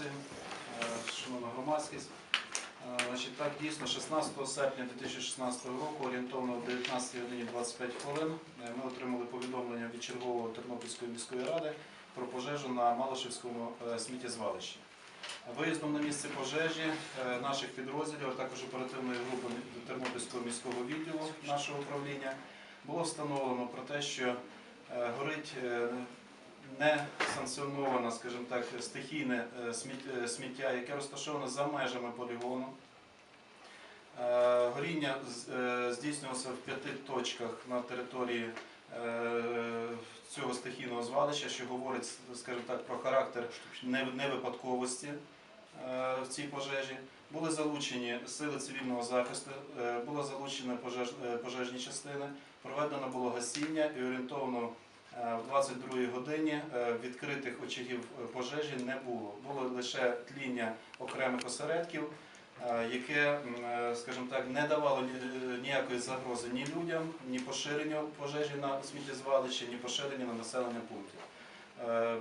Е, Шановна громадськість, Е, значить, так дійсно 16 серпня 2016 року, орієнтовно о 19 годині 25 хвилин, е, ми отримали повідомлення від чергового Тернопільської міської ради про пожежу на Малишевському е, сміттєзвалищі. Виїздом на місце пожежі наших підрозділів, а також оперативної групи Тернопільського міського відділу нашого управління було встановлено про те, що горить не санкціоноване, скажімо так, стихійне е, е, сміття, яке розташоване за межами полігону. Е, Горіння здійснювалося в п'яти точках на території цього стихійного звалища, що говорить, скажімо так, про характер невипадковості в цій пожежі. Були залучені сили цивільного захисту, було залучені пожежні частини, проведено було гасіння і орієнтовно в 22 годині е, відкритих очагів е, пожежі не було. Було лише тління окремих осередків, е, яке, е, скажімо так, не давало ніякої загрози ні людям, ні поширенню пожежі на сміттєзвалищі, ні поширенню на населення пунктів. Е,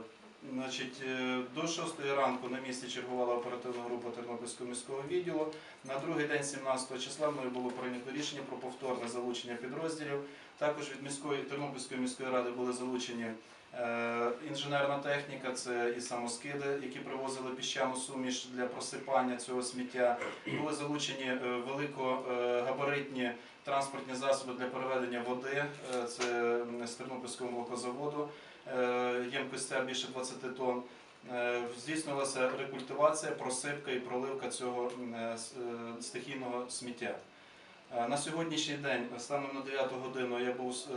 е, до 6 ранку на місці чергувала оперативна група Тернопільського міського відділу. На другий день, 17 числа, мною було прийнято рішення про повторне залучення підрозділів. Також від міської Тернопільської міської ради були залучені е, інженерна техніка, це і самоскиди, які привозили піщану суміш для просипання цього сміття. Були залучені е, великогабаритні транспортні засоби для переведення води. Е, Це з Тернопільського молокозаводу е, ємкостя більше 20 тонн. Е, Здійснювалася рекультивація, просипка і проливка цього е, е, стихійного сміття. На сьогоднішній день, станом на 9 годину, я був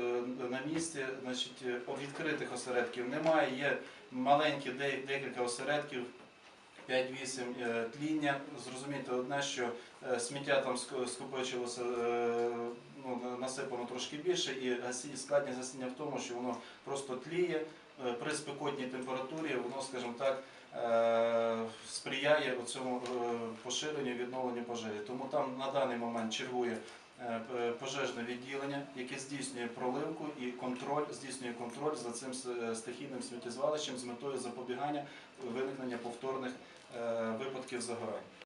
на місці. Значить, відкритих осередків немає. Є маленькі декілька осередків, 5-8 е, тління. Зрозумійте одне, що е, сміття там ск- скопичилося, е, ну, насипано трошки більше, і складність гасіння в тому, що воно просто тліє при спекотній температурі, воно, скажімо так, сприяє цьому поширенню відновленню пожежі. Тому там на даний момент чергує пожежне відділення, яке здійснює проливку і контроль, здійснює контроль за цим стихійним сміттєзвалищем з метою запобігання виникнення повторних е, випадків загорань.